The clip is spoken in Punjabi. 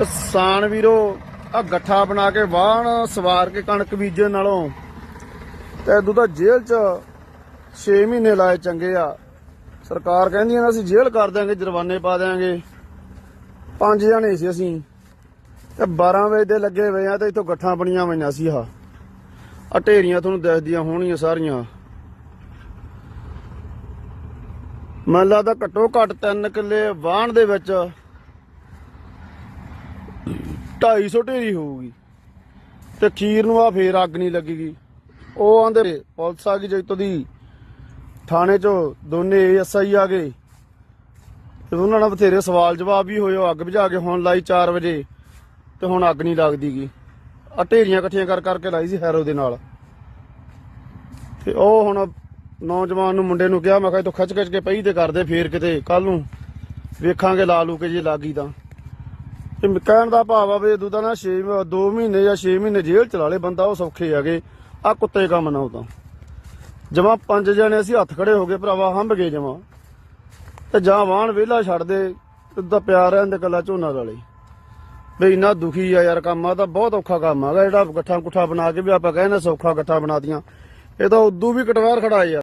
ਕਿਸਾਨ ਵੀਰੋ ਆ ਗੱਠਾ ਬਣਾ ਕੇ ਵਾਹਣ, ਸਵਾਰ ਕੇ ਕਣਕ ਬੀਜਣ ਨਾਲੋਂ ਤੇ ਇਦੋਂ ਤਾਂ ਜੇਲ੍ਹ 'ਚ 6 ਮਹੀਨੇ ਲਾਏ ਚੰਗੇ ਆ। ਸਰਕਾਰ ਕਹਿੰਦੀ ਆ ਨਾ, ਅਸੀਂ ਜੇਲ੍ਹ ਕਰ ਦਿਆਂਗੇ, ਜੁਰਮਾਨੇ ਪਾ ਦਿਆਂਗੇ। ਪੰਜ ਜਣੇ ਸੀ ਅਸੀਂ। ਤੇ 12 ਵਜੇ ਦੇ ਲੱਗੇ ਹੋਏ ਆ ਤੇ ਇਥੋਂ ਗੱਠਾਂ ਬਣੀਆਂ ਹੋਈਆਂ ਸੀ ਆ ਆ ਢੇਰੀਆਂ ਤੁਹਾਨੂੰ ਦਿਖਦੀਆਂ ਹੋਣੀਆਂ ਸਾਰੀਆਂ। ਮੈਨੂੰ ਲੱਗਦਾ ਘੱਟੋ ਘੱਟ 3 ਕਿੱਲੇ ਵਾਹਣ ਦੇ ਵਿੱਚ 250 ਢੇਰੀ ਹੋਊਗੀ। ਤੇ ਖੀਰ ਨੂੰ ਆ ਫੇਰ ਅੱਗ ਨਹੀਂ ਲੱਗੇਗੀ। ਉਹ ਆਂਦੇ, ਪੁਲਿਸ ਆ ਗਈ ਜੈਤੋ ਦੀ। ਥਾਣੇ ਚੋਂ ਦੋਨੇ ਐਸਆਈ ਆ ਗਏ। ਤੇ ਉਹਨਾਂ ਨਾਲ ਬਥੇਰੇ ਸਵਾਲ ਜਵਾਬ ਵੀ ਹੋਏ, ਉਹ ਅੱਗ ਬੁਝਾ ਕੇ ਹੁਣ ਲਾਈ 4 ਵਜੇ। ਤੇ ਹੁਣ ਅੱਗ ਨਹੀਂ ਲੱਗਦੀਗੀ। ਆ ਢੇਰੀਆਂ ਇਕੱਠੀਆਂ ਕਰ ਕਰਕੇ ਲਾਈ ਸੀ ਹੈਰੋ ਦੇ ਨਾਲ। ਤੇ ਉਹ ਹੁਣ ਨੌਜਵਾਨ ਨੂੰ ਮੁੰਡੇ ਨੂੰ ਕਿਹਾ, ਮੈਂ ਕਿਹਾ ਤੂੰ ਖਿੱਚ ਖਿੱਚ ਕੇ ਪਈ ਤੇ ਕਰਦੇ ਫੇਰ ਕਿਤੇ। ਕੱਲ ਨੂੰ ਵੇਖਾਂਗੇ ਲਾ ਲੂ ਕੇ ਜੇ ਲੱਗੀ ਤਾਂ। ਇਹ ਕਹਿਣ ਦਾ ਭਾਵ ਆ ਵੀ ਇਦੋਂ ਤਾਂ ਨਾ 6 2 ਮਹੀਨੇ ਜਾਂ 6 ਮਹੀਨੇ ਜੇਲ੍ਹ ਚਲਾ ਲੇ ਬੰਦਾ ਉਹ ਸੌਖੇ ਹੈਗੇ ਆ ਕੁੱਤੇ ਕੰਮ ਨਾ ਉਹ ਜਮਾ ਪੰਜ ਜਣੇ ਅਸੀਂ ਹੱਥ ਖੜੇ ਹੋ ਗਏ, ਭਰਾਵਾ ਹੰਭ ਗਏ ਜਮਾ। ਤੇ ਜਾਂ ਵਾਹਣ ਵਿਹਲਾ ਛੱਡ ਦੇ ਇਦਾਂ ਪਿਆਰ ਰਹਿੰਦੇ ਕੱਲਾ ਝੋਨਾ ਵਾਲੇ ਵੀ ਇੰਨਾ ਦੁਖੀ ਆ ਯਾਰ ਕੰਮ ਆ ਤਾਂ ਬਹੁਤ ਔਖਾ ਕੰਮ ਆ। ਜਿਹੜਾ ਗੱਠਾਂ ਕੁੱਠਾ ਬਣਾ ਕੇ ਵੀ ਆਪਾਂ ਕਹਿੰਦੇ ਸੌਖਾ ਗੱਠਾ ਬਣਾ ਦੀਆਂ ਇਹ ਤਾਂ ਉਦੋਂ ਵੀ ਕਟਵਾਰ ਖੜਾ ਯਾਰ